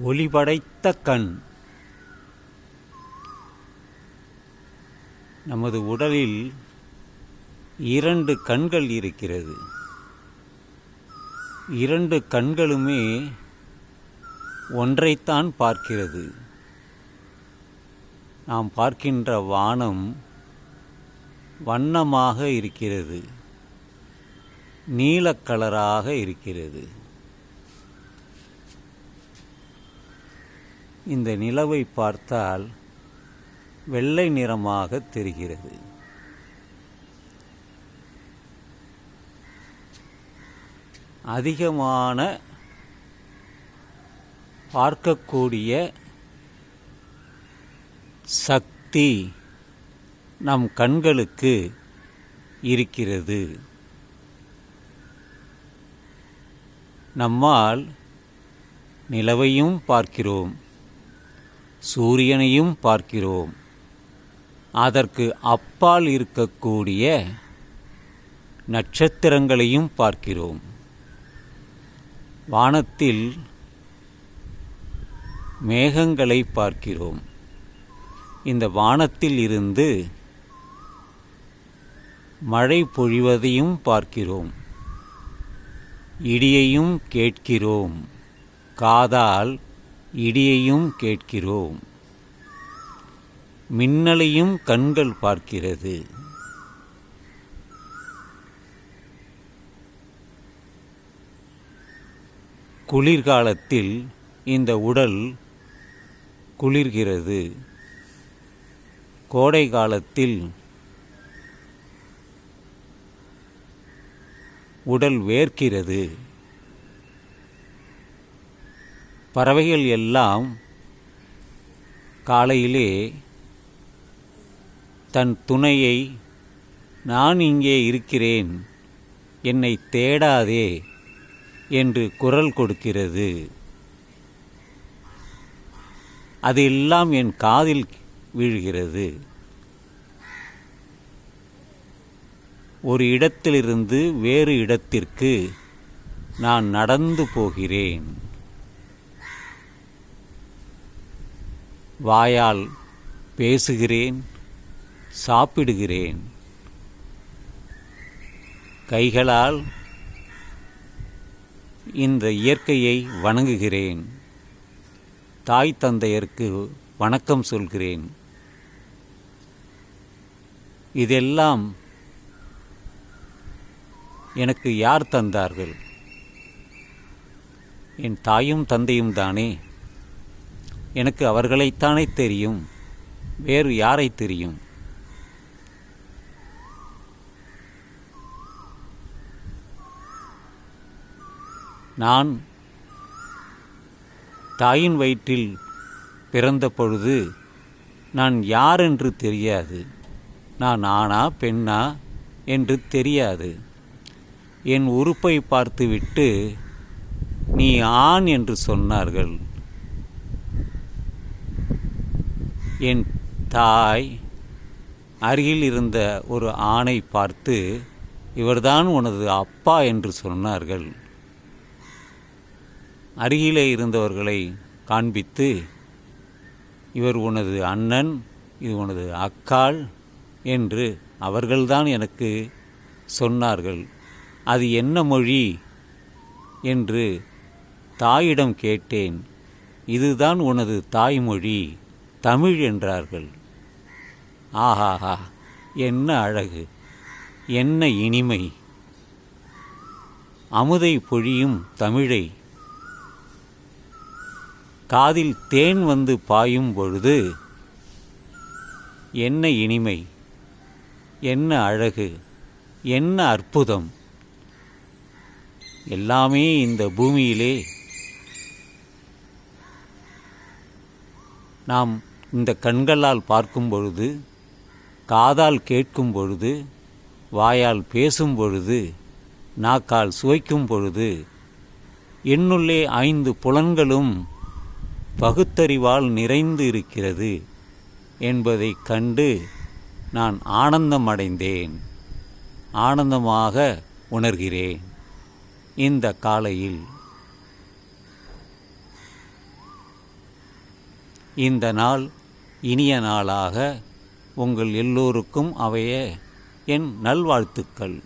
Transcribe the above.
ஒளிபடைத்த கண். நமது உடலில் இரண்டு கண்கள் இருக்கிறது. இரண்டு கண்களுமே ஒன்றைத்தான் பார்க்கிறது. நாம் பார்க்கின்ற வானம் வண்ணமாக இருக்கிறது. நீலக் கலராக இருக்கிறது. இந்த நிலவை பார்த்தால் வெள்ளை நிறமாக தெரிகிறது. அதிகமான பார்க்கக்கூடிய சக்தி நம் கண்களுக்கு இருக்கிறது. நம்மால் நிலவையும் பார்க்கிறோம். சூரியனையும் பார்க்கிறோம். அதற்கு அப்பால் இருக்கக்கூடிய நட்சத்திரங்களையும் பார்க்கிறோம். வானத்தில் மேகங்களை பார்க்கிறோம். இந்த வானத்தில் இருந்து மழை பொழிவதையும் பார்க்கிறோம். இடியையும் கேட்கிறோம். காதால் இடியையும் கேட்கிறோம். மின்னலையும் கண்கள் பார்க்கிறது. குளிர்காலத்தில் இந்த உடல் குளிர்கிறது. கோடை காலத்தில் உடல் வேர்க்கிறது. பறவைகள் எல்லாம் காலையிலே தன் துணையை நான் இங்கே இருக்கிறேன் என்னை தேடாதே என்று குரல் கொடுக்கிறது. அது எல்லாம் என் காதில் வீழ்கிறது. ஒரு இடத்திலிருந்து வேறு இடத்திற்கு நான் நடந்து போகிறேன். வாயால் பேசுகிறேன் சாப்பிடுகிறேன். கைகளால் இந்த இயற்கையை வணங்குகிறேன். தாய் தந்தையருக்கு வணக்கம் சொல்கிறேன். இதெல்லாம் எனக்கு யார் தந்தார்கள்? என் தாயும் தந்தையும் தானே? எனக்கு அவர்களைத்தானே தெரியும். வேறு யாரை தெரியும்? நான் தாயின் வயிற்றில் பிறந்த பொழுது நான் யார் என்று தெரியாது. நான் ஆணா பெண்ணா என்று தெரியாது. என் உறுப்பை பார்த்துவிட்டு நீ ஆண் என்று சொன்னார்கள். என் தாய் அருகில் இருந்த ஒரு ஆணை பார்த்து இவர்தான் உனது அப்பா என்று சொன்னார்கள். அருகிலே இருந்தவர்களை காண்பித்து இவர் உனது அண்ணன் இது உனது அக்காள் என்று அவர்கள்தான் எனக்கு சொன்னார்கள். அது என்ன மொழி? என்று தாயிடம் கேட்டேன். இதுதான் உனது தாய்மொழி தமிழ் என்றார்கள். ஆஹாஹா என்ன அழகு என்ன இனிமை. அமுதை பொழியும் தமிழை. காதில் தேன் வந்து பாயும் பொழுது என்ன இனிமை என்ன அழகு என்ன அற்புதம். எல்லாமே இந்த பூமியிலே. நாம் இந்த கண்களால் பார்க்கும் பொழுது காதால் கேட்கும் பொழுது வாயால் பேசும் பொழுது நாக்கால் சுவைக்கும் பொழுது என்னுள்ளே ஐந்து புலன்களும் பகுத்தறிவால் நிறைந்து இருக்கிறது என்பதைக் கண்டு நான் ஆனந்தம் அடைந்தேன் ஆனந்தமாக உணர்கிறேன் இந்த காலையில். இந்த நாள் இனிய நாளாக உங்கள் எல்லோருக்கும் அவைய. என் நல்வாழ்த்துக்கள்.